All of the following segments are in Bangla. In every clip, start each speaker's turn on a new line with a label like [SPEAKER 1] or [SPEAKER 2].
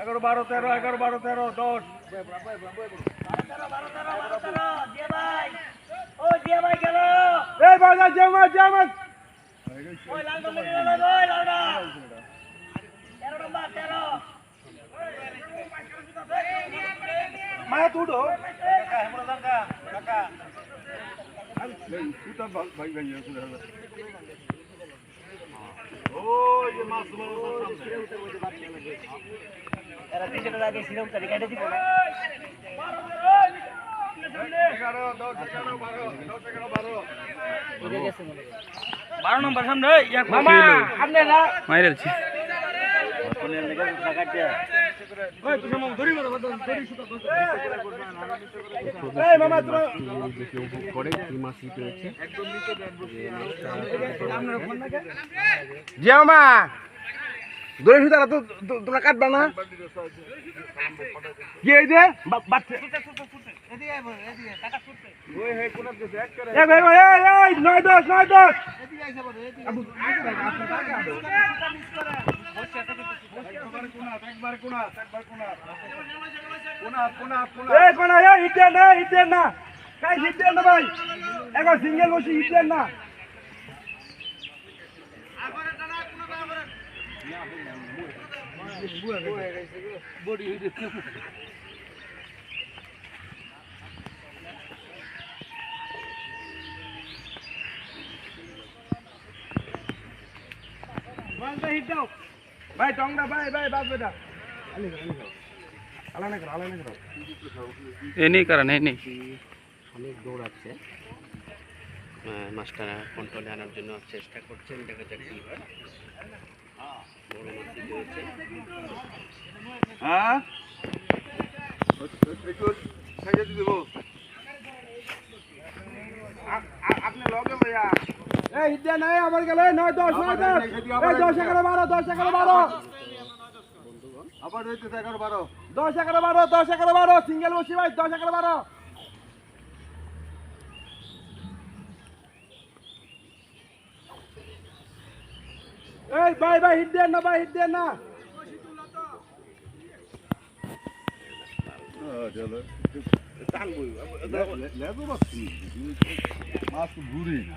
[SPEAKER 1] এগারো বারো তেরো এগারো বারো তেরো দশ। মায়া তুড়ো
[SPEAKER 2] এরা ক্রিকেটের আগে সিরাম চারি কেটে দিব না।
[SPEAKER 1] এগারো দশ এগারো বারো
[SPEAKER 3] নম্বর সামনে
[SPEAKER 1] মামা না
[SPEAKER 4] দেখে উপভোগ করে কি মাছই পেয়েছে
[SPEAKER 1] যে মামা দূরে সুতারা তো তো- তোমরা কাটবা না কি এই যে নয় দশ নয় দশ হিটেন না হিটেন না। কাই হিটেন না ভাই? এখন সিঙ্গেল বসি হিটেন না। ভাই টংটা ভাই ভাই বাদ বেটা। আলাদা করো আলাদা করো
[SPEAKER 3] এ নেই কারণ এ নেই
[SPEAKER 4] অনেক দৌড়াচ্ছে। আহ, মাছটা কন্ট্রোলে আনার জন্য চেষ্টা করছেন দেখা যাক কি হয়।
[SPEAKER 1] হ্যাঁ? দিব আপনি লগে ভাইয়া। এই হিদ্দা নাই আমার গেলে নয় দশ নয় দশ এই দশ এগারো বারো দশ এগারো বারো আবার হইতেছে এগারো বারো দশ এগারো বারো দশ এগারো বারো সিঙ্গেল বসি ভাই দশ এগারো বারো এই ভাই ভাই হিট দেন না ভাই হিট দেন না হিট দেন না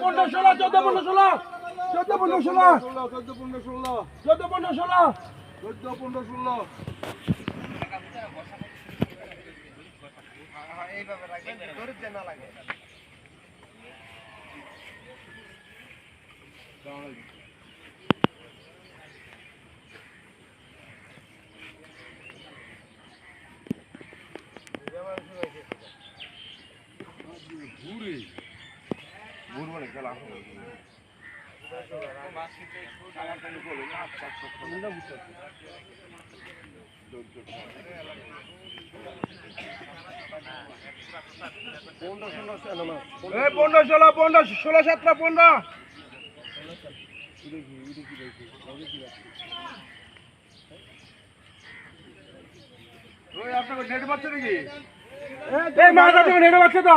[SPEAKER 1] পনেরো ষোলো চোদ্দ পনেরো ষোলো চোদ্দ পনেরো ষোলো চোদ্দ পনেরো ষোলো। চোদ্দ পনেরো ষোলো চোদ্দ পনেরো ষোলো এই পনেরো ষোলো পনেরো। ষোলো সতেরো পনেরো। ওই আপনাকে নেট পাচ্ছে নাকি? নেট পাচ্ছে তো।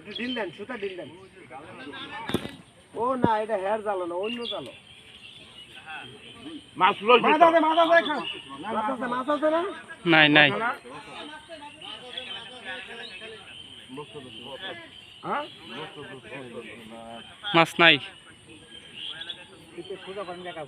[SPEAKER 4] একটু ডিল দেন সুতা ডিল দেন। ও না এটা হেয়ার জালো না অন্য জালো মাছ মাছ আছে মাছ আছে মাছ আছে না?
[SPEAKER 3] নাই নাই।
[SPEAKER 4] হ্যাঁ?
[SPEAKER 3] মাছ নাই।
[SPEAKER 4] পানি দেখা